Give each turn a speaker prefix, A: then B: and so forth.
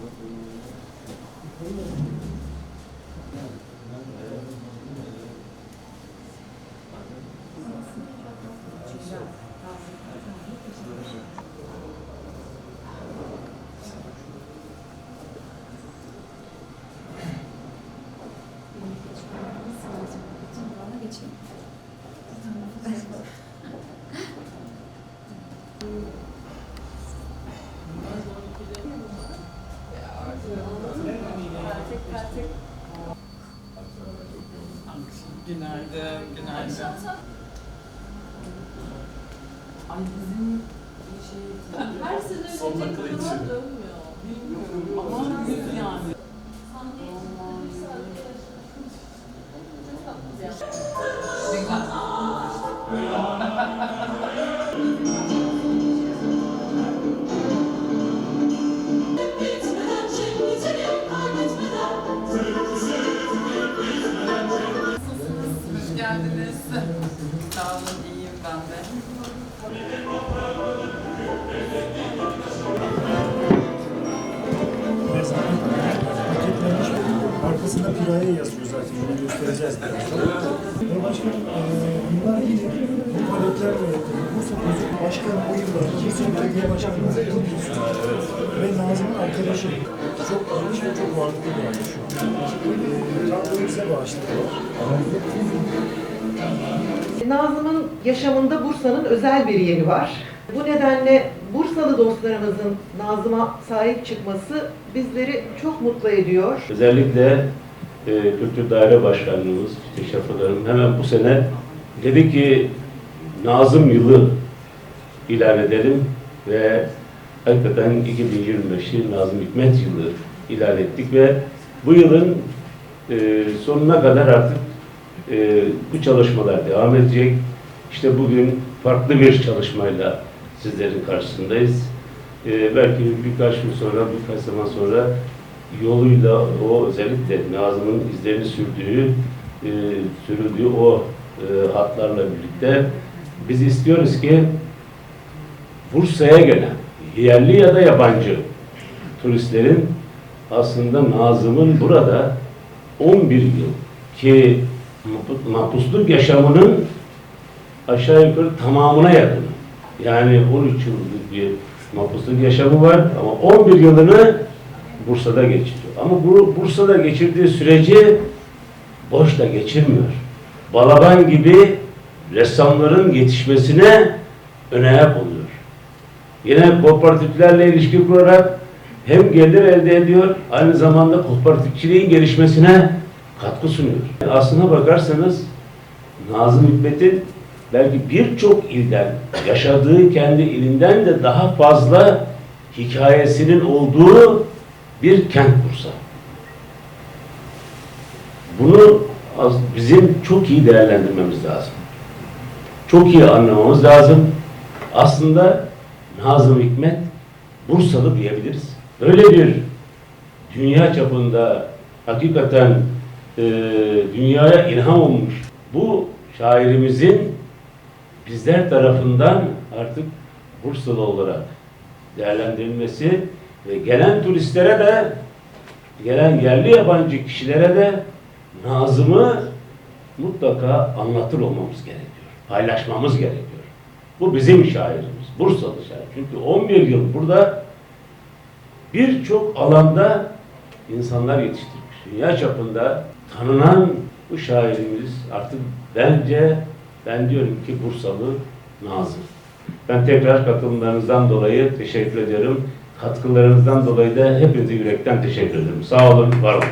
A: Thank you. Günaydın, günaydın. Ay bizim şey...
B: Her sene önce
A: kadar
B: dönmüyor.
A: Bilmiyorum ama yani. Geldiniz. Sağ olun, iyiyim ben de.
C: Arkasında piraye yazıyor zaten. Bunu göstereceğiz başkanım e, bunlar yine bu paletlerle. Bursa Bozuk Başkan bu yıllar Bursa Belediye Başkanı'nın yıldızı. Ve Nazım'ın arkadaşı. Çok geniş ve çok varlıklı bir aile şu an. Da bize bağışladılar.
D: Nazım'ın yaşamında Bursa'nın özel bir yeri var. Bu nedenle Bursalı dostlarımızın Nazım'a sahip çıkması bizleri çok mutlu ediyor.
E: Özellikle e, Kültür Daire Başkanlığımız, Teşrif hemen bu sene dedi ki Nazım yılı ilan edelim ve hakikaten 2025'i Nazım Hikmet yılı ilan ettik ve bu yılın e, sonuna kadar artık e, bu çalışmalar devam edecek. İşte bugün farklı bir çalışmayla sizlerin karşısındayız. E, belki birkaç gün sonra, birkaç zaman sonra yoluyla o özellikle Nazım'ın izlerini sürdüğü, e, sürüldüğü o e, hatlarla birlikte biz istiyoruz ki Bursa'ya gelen yerli ya da yabancı turistlerin aslında Nazım'ın burada 11 yıl ki mahpusluk yaşamının aşağı yukarı tamamına yakın. Yani 13 yıllık bir mahpusluk yaşamı var ama 11 yılını Bursa'da geçiriyor. Ama bu Bursa'da geçirdiği süreci boş da geçirmiyor. Balaban gibi ressamların yetişmesine önayak oluyor. Yine kooperatiflerle ilişki kurarak hem gelir elde ediyor, aynı zamanda kooperatifçiliğin gelişmesine katkı sunuyor. Aslına bakarsanız Nazım Hikmet'in belki birçok ilden, yaşadığı kendi ilinden de daha fazla hikayesinin olduğu bir kent Bursa. Bunu bizim çok iyi değerlendirmemiz lazım. Çok iyi anlamamız lazım. Aslında Nazım Hikmet Bursalı diyebiliriz. Böyle bir dünya çapında hakikaten e, dünyaya ilham olmuş bu şairimizin bizler tarafından artık Bursalı olarak değerlendirilmesi ve gelen turistlere de gelen yerli yabancı kişilere de Nazım'ı mutlaka anlatır olmamız gerekiyor. Paylaşmamız gerekiyor. Bu bizim şairimiz. Bursalı şair. Çünkü 11 yıl burada birçok alanda insanlar yetiştirmiş. Dünya çapında tanınan bu şairimiz artık bence ben diyorum ki Bursalı Nazım. Ben tekrar katılımlarınızdan dolayı teşekkür ediyorum. Katkılarınızdan dolayı da hepinize yürekten teşekkür ederim. Sağ olun, var olun.